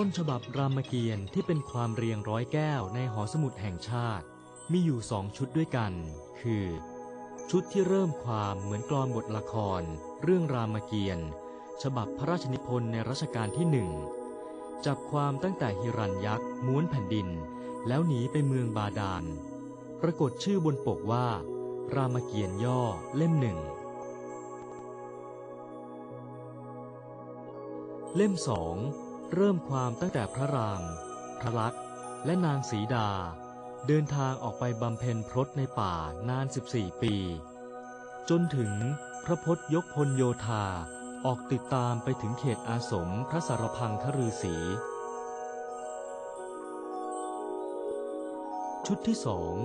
ต้นฉบับรามเกียรติ์ที่เป็นความเรียงร้อยแก้วในหอสมุดแห่งชาติ มีอยู่สองชุดด้วยกัน คือ ชุดที่เริ่มความเหมือนกลอนบทละคร เรื่องรามเกียรติ์ฉบับพระราชนิพนธ์ในรัชกาลที่หนึ่งจับความตั้งแต่ฮิรัญยักษ์ม้วนแผ่นดิน แล้วหนีไปเมืองบาดาล ปรากฏชื่อบนปกว่า รามเกียรติ์ย่อเล่มหนึ่งเล่มสอง เริ่มความตั้งแต่พระราม พระลักษณ์และนางสีดา เดินทางออกไปบำเพ็ญพรตในป่านาน 14 ปี จนถึงพระพศยกพลโยธาออกติดตามไปถึงเขตอาสมพระสารพังคฤษี ชุดที่สอง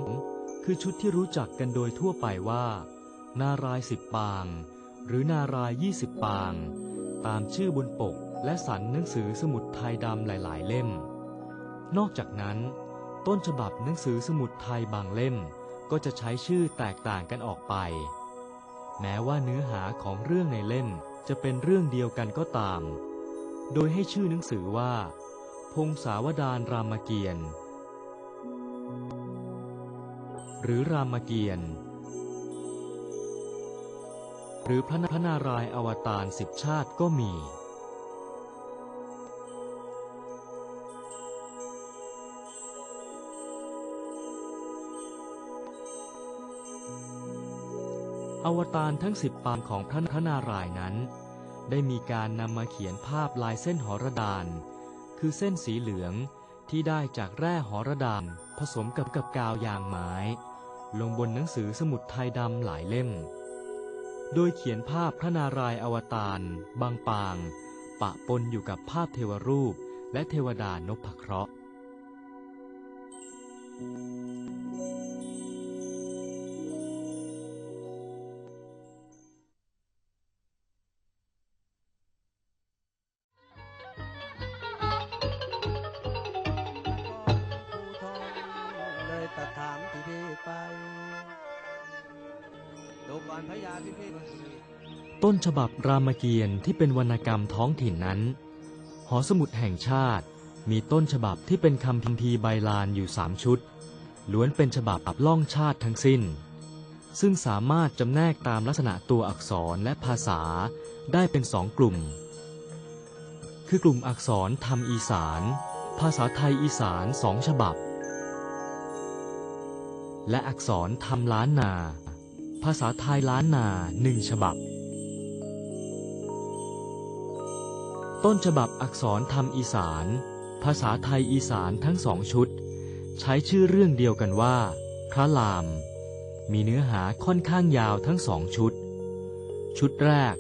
คือชุดที่รู้จักกันโดยทั่วไปว่า นารายสิบปาง หรือนารายยี่สิบปาง ตามชื่อบนปก และสันหนังสือสมุดไทยดำหลายๆ เล่ม นอกจากนั้น ต้นฉบับหนังสือสมุดไทยบางเล่ม ก็จะใช้ชื่อแตกต่างกันออกไป แม้ว่าเนื้อหาของเรื่องในเล่มจะเป็นเรื่องเดียวกันก็ตาม โดยให้ชื่อหนังสือว่า พงศาวดารรามเกียรติหรือรามเกียรติหรือพระพระนารายณ์อวตารสิบชาติก็มี อวตารทั้งสิบปางของพระพระนารายณ์นั้น ได้มีการนำมาเขียนภาพลายเส้นหอระดาน คือเส้นสีเหลืองที่ได้จากแร่หอระดานผสมกับกับกาวยางไม้ ลงบนหนังสือสมุดไทยดำหลายเล่ม โดยเขียนภาพพระนารายณ์อวตารบางปาง ปะปนอยู่กับภาพเทวรูปและเทวดานพเคราะห์ ต้นฉบับรามเกียรติ์ที่เป็นวรรณกรรมท้องถิ่นนั้น หอสมุดแห่งชาติมีต้นฉบับที่เป็นคำพิมพีใบลานอยู่สามชุด ล้วนเป็นฉบับอับล่องชาติทั้งสิ้น ซึ่งสามารถจำแนกตามลักษณะตัวอักษรและภาษาได้เป็นสองกลุ่ม คือกลุ่มอักษรธรรมอีสาน ภาษาไทยอีสานสองฉบับ และอักษรธรรมล้านนา ภาษาไทยล้านนาหนึ่งฉบับ ต้นฉบับอักษรธรรมอีสาน ภาษาไทยอีสานทั้งสองชุด ใช้ชื่อเรื่องเดียวกันว่า พระราม มีเนื้อหาค่อนข้างยาวทั้งสองชุด ชุดแรก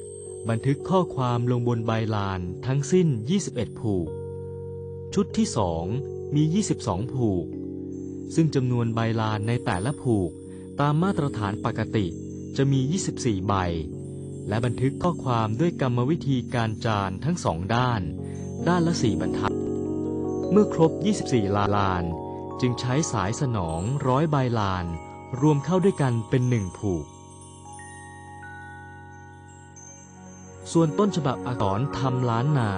บันทึกข้อความลงบนใบลานทั้งสิ้น 21 ผูก ชุดที่สองมี 22 ผูก ซึ่งจำนวนใบลานในแต่ละผูกตามมาตรฐานปกติจะมี 24 ใบ และบันทึกข้อความด้วยกรรมวิธีการจานทั้งสองด้าน ด้านละสี่บรรทัด เมื่อครบ 24 ลาลาน จึงใช้สายสนองร้อยใบลาน รวมเข้าด้วยกันเป็นหนึ่งผูก ส่วนต้นฉบับอักษรทำล้านนา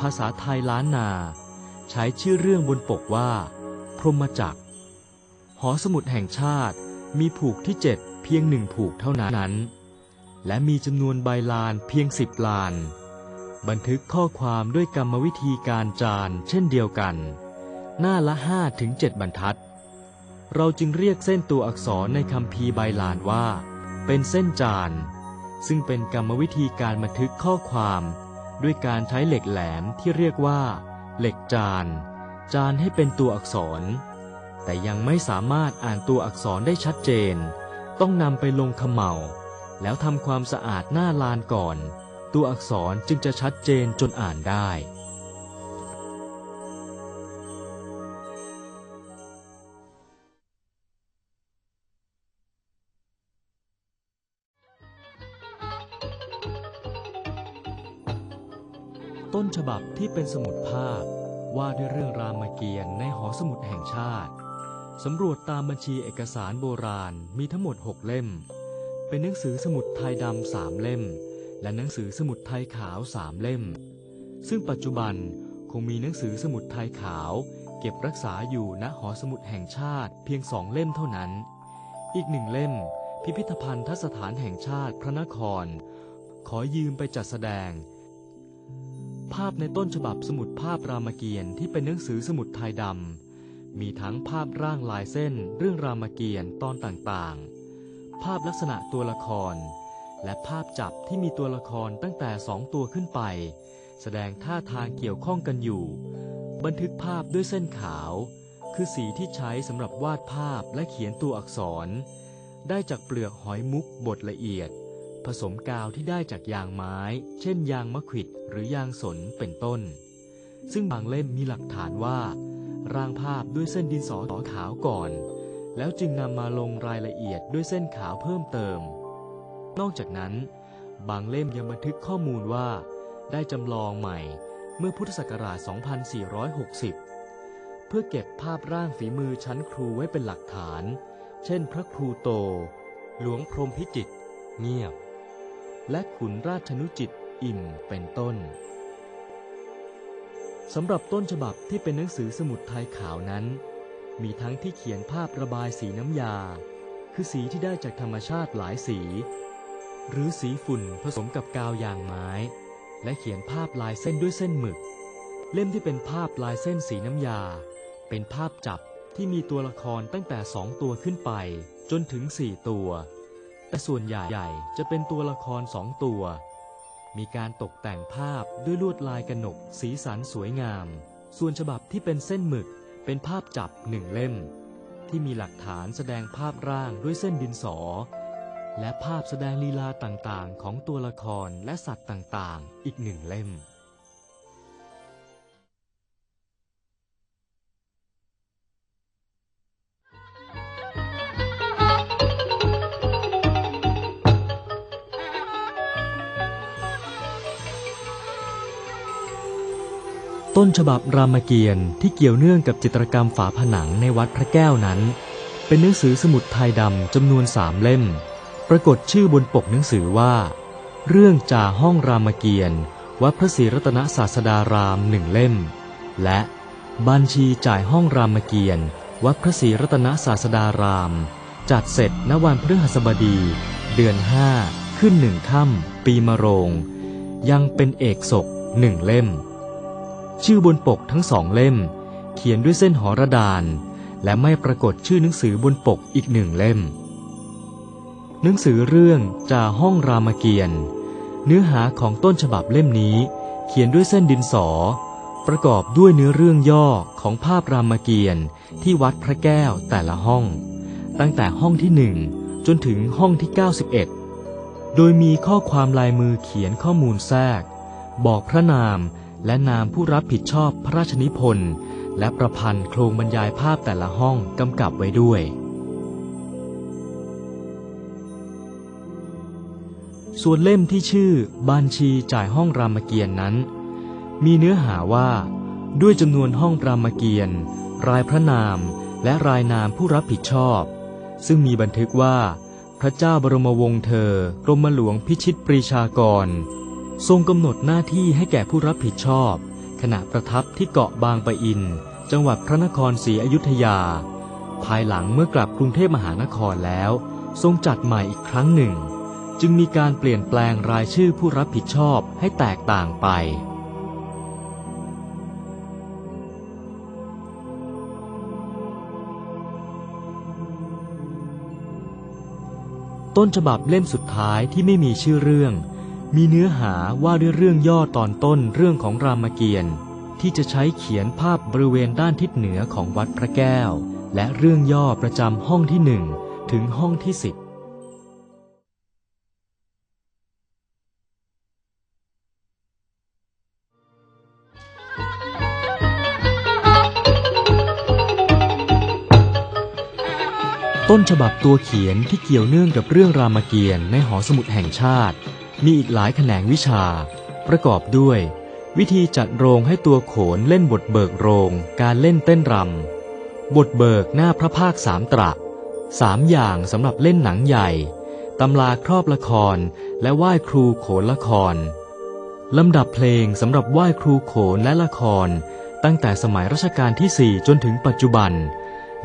ภาษาไทยล้านนา ใช้ชื่อเรื่องบนปกว่า พรหมจักรหอสมุดแห่งชาติมีผูกที่เจ็ดเพียงหนึ่งผูกเท่านั้น และมีจำนวนใบลานเพียงสิบลาน บันทึกข้อความด้วยกรรมวิธีการจานเช่นเดียวกัน หน้าละห้าถึงเจ็ดบรรทัด เราจึงเรียกเส้นตัวอักษรในคำพีใบลานว่า เป็นเส้นจาน ซึ่งเป็นกรรมวิธีการบันทึกข้อความ ด้วยการใช้เหล็กแหลมที่เรียกว่า เหล็กจาน จานให้เป็นตัวอักษร แต่ยังไม่สามารถอ่านตัวอักษรได้ชัดเจน ต้องนำไปลงเขม่า แล้วทำความสะอาดหน้าลานก่อน ตัวอักษรจึงจะชัดเจนจนอ่านได้ ต้นฉบับที่เป็นสมุดภาพว่าด้วยเรื่องรามเกียรติ์ในหอสมุดแห่งชาติ สำรวจตามบัญชีเอกสารโบราณมีทั้งหมด 6 เล่ม เป็นหนังสือสมุดไทยดำสามเล่ม และหนังสือสมุดไทยขาวสามเล่ม ซึ่งปัจจุบันคงมีหนังสือสมุดไทยขาว เก็บรักษาอยู่ณหอสมุดแห่งชาติเพียงสองเล่มเท่านั้น อีกหนึ่งเล่ม พิพิธภัณฑ์ทัศถานแห่งชาติพระนคร ขอยืมไปจัดแสดง ภาพในต้นฉบับสมุดภาพรามเกียรติ์ที่เป็นหนังสือสมุดไทยดำมีทั้งภาพร่างลายเส้นเรื่องรามเกียรติ์ตอนต่างๆ ภาพลักษณะตัวละคร และภาพจับที่มีตัวละครตั้งแต่สองตัวขึ้นไป แสดงท่าทางเกี่ยวข้องกันอยู่ บันทึกภาพด้วยเส้นขาว คือสีที่ใช้สำหรับวาดภาพและเขียนตัวอักษร ได้จากเปลือกหอยมุกบดละเอียด ผสมกาวที่ได้จากยางไม้ เช่นยางมะขิดหรือยางสนเป็นต้น ซึ่งบางเล่มมีหลักฐานว่า ร่างภาพด้วยเส้นดินสอขาวก่อน แล้วจึงนำมาลงรายละเอียดด้วยเส้นขาวเพิ่มเติม นอกจากนั้น บางเล่มยังบันทึกข้อมูลว่า ได้จำลองใหม่เมื่อพุทธศักราช 2460 เพื่อเก็บภาพร่างฝีมือชั้นครูไว้เป็นหลักฐาน เช่น พระครูโต หลวงพรหมพิจิตรเงียบ และขุนราชนุจิตอิ่มเป็นต้นสำหรับต้นฉบับที่เป็นหนังสือสมุดไทยขาวนั้น มีทั้งที่เขียนภาพระบายสีน้ำยา คือสีที่ได้จากธรรมชาติหลายสี หรือสีฝุ่นผสมกับกาวยางไม้ และเขียนภาพลายเส้นด้วยเส้นหมึก เล่มที่เป็นภาพลายเส้นสีน้ำยา เป็นภาพจับที่มีตัวละครตั้งแต่สองตัวขึ้นไป จนถึงสี่ตัว แต่ส่วนใหญ่จะเป็นตัวละครสองตัว มีการตกแต่งภาพด้วยลวดลายกระหนกสีสันสวยงาม ส่วนฉบับที่เป็นเส้นหมึก เป็นภาพจับหนึ่งเล่ม ที่มีหลักฐานแสดงภาพร่างด้วยเส้นดินสอ และภาพแสดงลีลาต่างๆ ของตัวละครและสัตว์ต่างๆ อีกหนึ่งเล่ม ต้นฉบับรามเกียรติ์ที่เกี่ยวเนื่องกับจิตรกรรมฝาผนังในวัดพระแก้วนั้น เป็นหนังสือสมุดไทยดำจำนวนสามเล่ม ปรากฏชื่อบนปกหนังสือว่า เรื่องจ่าห้องรามเกียรติ์วัดพระศรีรัตนศาสดารามหนึ่งเล่ม และบัญชีจ่ายห้องรามเกียรติ์วัดพระศรีรัตนศาสดาราม จัดเสร็จณวันพฤหัสบดี เดือนห้าขึ้นหนึ่งค่ำปีมะโรง ยังเป็นเอกศกหนึ่งเล่ม ชื่อบนปกทั้งสองเล่ม เขียนด้วยเส้นหอระดาน และไม่ปรากฏชื่อหนังสือบนปกอีกหนึ่งเล่ม หนังสือเรื่องจ่าห้องรามเกียรติ์เนื้อหาของต้นฉบับเล่มนี้ เขียนด้วยเส้นดินสอ ประกอบด้วยเนื้อเรื่องย่อของภาพรามเกียรติ์ที่วัดพระแก้วแต่ละห้อง ตั้งแต่ห้องที่หนึ่งจนถึงห้องที่ 91 โดยมีข้อความลายมือเขียนข้อมูลแทรก บอกพระนาม และนามผู้รับผิดชอบพระราชนิพนธ์และประพันธ์โครงบรรยายภาพแต่ละห้องกำกับไว้ด้วย ส่วนเล่มที่ชื่อบัญชีจ่ายห้องรามเกียรติ์นั้น มีเนื้อหาว่า ด้วยจำนวนห้องรามเกียรติ์รายพระนามและรายนามผู้รับผิดชอบ ซึ่งมีบันทึกว่า พระเจ้าบรมวงศ์เธอ กรมหลวงพิชิตปรีชากร ทรงกำหนดหน้าที่ให้แก่ผู้รับผิดชอบ ขณะประทับที่เกาะบางปะอิน จังหวัดพระนครศรีอยุธยา ภายหลังเมื่อกลับกรุงเทพมหานครแล้ว ทรงจัดใหม่อีกครั้งหนึ่ง จึงมีการเปลี่ยนแปลงรายชื่อผู้รับผิดชอบให้แตกต่างไปต้นฉบับเล่มสุดท้ายที่ไม่มีชื่อเรื่อง มีเนื้อหาว่าด้วยเรื่องย่อตอนต้นเรื่องของรามเกียรติ์ที่จะใช้เขียนภาพบริเวณด้านทิศเหนือของวัดพระแก้ว และเรื่องย่อประจำห้องที่หนึ่งถึงห้องที่สิบต้นฉบับตัวเขียนที่เกี่ยวเนื่องกับเรื่องรามเกียรติ์ในหอสมุดแห่งชาติ มีอีกหลายแขนงวิชา ประกอบด้วย วิธีจัดโรงให้ตัวโขนเล่นบทเบิกโรง การเล่นเต้นรำบทเบิกหน้าพระภาคสามตระสามอย่างสำหรับเล่นหนังใหญ่ตำราครอบละครและไหว้ครูโขนละครลำดับเพลงสำหรับไหว้ครูโขนและละคร ตั้งแต่สมัยรัชกาลที่ 4 จนถึงปัจจุบัน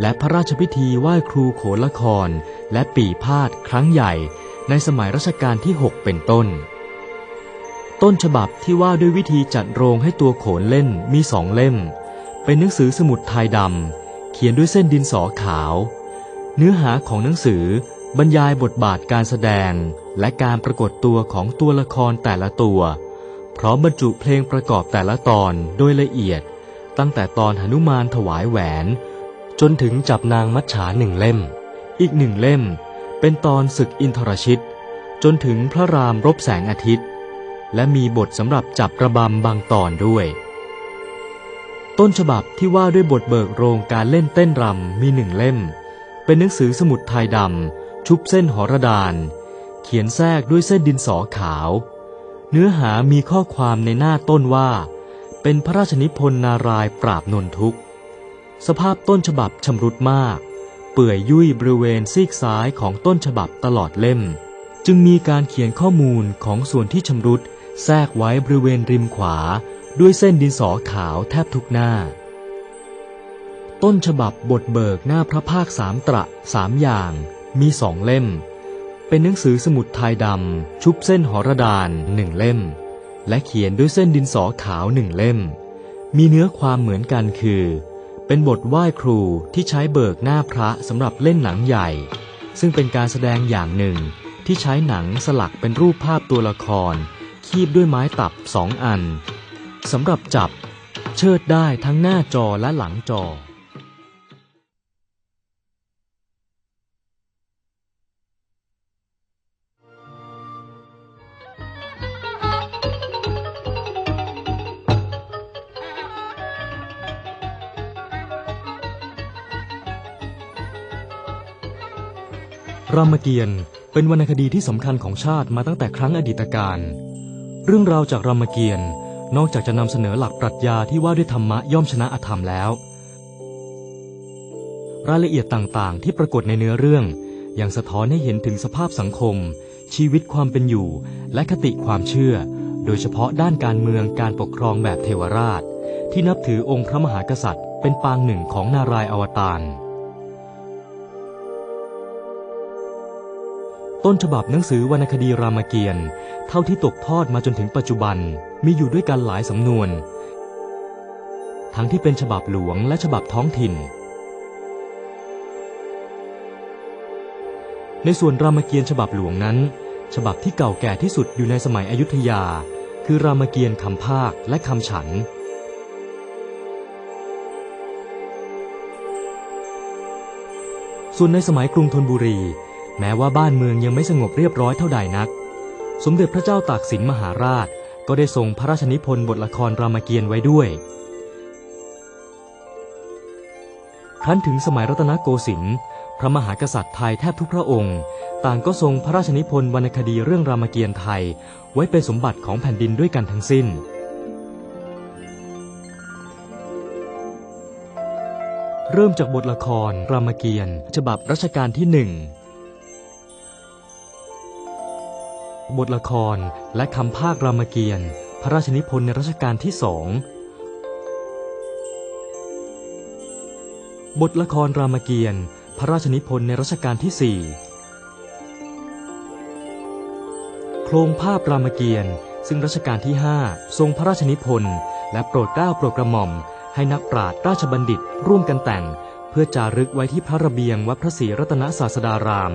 และพระราชพิธีไหว้ครูโขนละคร และปีพาดครั้งใหญ่ ในสมัยรัชกาลที่ 6 เป็นต้น ต้นฉบับที่ว่าด้วยวิธีจัดโรงให้ตัวโขนเล่นมีสองเล่ม เป็นหนังสือสมุดไทยดำเขียนด้วยเส้นดินสอขาว เนื้อหาของหนังสือบรรยายบทบาทการแสดงและการปรากฏตัวของตัวละครแต่ละตัว พร้อมบรรจุเพลงประกอบแต่ละตอนโดยละเอียด ตั้งแต่ตอนหนุมานถวายแหวน จนถึงจับนางมัจฉาหนึ่งเล่ม อีกหนึ่งเล่ม เป็นตอนศึกอินทรชิต จนถึงพระรามรบแสงอาทิตย์ และมีบทสำหรับจับระบำบางตอนด้วย ต้นฉบับที่ว่าด้วยบทเบิกโรงการเล่นเต้นรำมีหนึ่งเล่ม เป็นหนังสือสมุดไทยดำชุบเส้นหอระดาน เขียนแทรกด้วยเส้นดินสอขาว เนื้อหามีข้อความในหน้าต้นว่า เป็นพระราชนิพนธ์นารายปราบนนทุกสภาพต้นฉบับชำรุดมาก ปื่อยยุ่ยบริเวณซีกซ้ายของต้นฉบับตลอดเล่ม จึงมีการเขียนข้อมูลของส่วนที่ชำรุด แทรกไว้บริเวณริมขวา ด้วยเส้นดินสอขาวแทบทุกหน้า ต้นฉบับบทเบิกหน้าพระภาคสามตระสามอย่าง มีสองเล่ม เป็นหนังสือสมุดไทยดำชุบเส้นหอระดานหนึ่งเล่ม และเขียนด้วยเส้นดินสอขาวหนึ่งเล่ม มีเนื้อความเหมือนกันคือ เป็นบทไหว้ครูที่ใช้เบิกหน้าพระสำหรับเล่นหนังใหญ่ ซึ่งเป็นการแสดงอย่างหนึ่งที่ใช้หนังสลักเป็นรูปภาพตัวละคร คีบด้วยไม้ตับสองอันสำหรับจับเชิดได้ทั้งหน้าจอและหลังจอ รามเกียรติ์เป็นวรรณคดีที่สำคัญของชาติมาตั้งแต่ครั้งอดีตการ เรื่องราวจากรามเกียรติ์นอกจากจะนำเสนอหลักปรัชญาที่ว่าด้วยธรรมะย่อมชนะอธรรมแล้ว รายละเอียดต่างๆ ที่ปรากฏในเนื้อเรื่องยังสะท้อนให้เห็นถึงสภาพสังคม ชีวิตความเป็นอยู่ และคติความเชื่อ โดยเฉพาะด้านการเมืองการปกครองแบบเทวราช ที่นับถือองค์พระมหากษัตริย์ เป็นปางหนึ่งของนารายณ์อวตาร ต้นฉบับหนังสือวรรณคดีรามเกียรติ์เท่าที่ตกทอดมาจนถึงปัจจุบันมีอยู่ด้วยกันหลายสำนวน ทั้งที่เป็นฉบับหลวงและฉบับท้องถิ่น ในส่วนรามเกียรติ์ฉบับหลวงนั้น ฉบับที่เก่าแก่ที่สุดอยู่ในสมัยอยุธยา คือรามเกียรติ์คำภาคและคำฉันส่วนในสมัยกรุงธนบุรี แม้ว่าบ้านเมืองยังไม่สงบเรียบร้อยเท่าใดนัก สมเด็จพระเจ้าตากสินมหาราช ก็ได้ทรงพระราชนิพนธ์บทละครรามเกียรติ์ไว้ด้วย ครั้นถึงสมัยรัตนโกสินทร์พระมหากษัตริย์ไทยแทบทุกพระองค์ ต่างก็ทรงพระราชนิพนธ์วรรณคดีเรื่องรามเกียรติ์ไทย ไว้เป็นสมบัติของแผ่นดินด้วยกันทั้งสิ้นเริ่มจากบทละครรามเกียรติ์ฉบับรัชกาลที่หนึ่ง บทละคร และคำภาครามเกียรติ์พระราชนิพนธ์ในรัชกาลที่สอง บทละครรามเกียรติ์พระราชนิพนธ์ในรัชกาลที่สี่โครงภาพรามเกียรติ์ซึ่งรัชกาลที่ห้าทรงพระราชนิพนธ์และโปรดเกล้าโปรดกระหม่อม ให้นักปราชญ์ราชบัณฑิตร่วมกันแต่ง เพื่อจารึกไว้ที่พระระเบียงวัดพระศรีรัตนศาสดาราม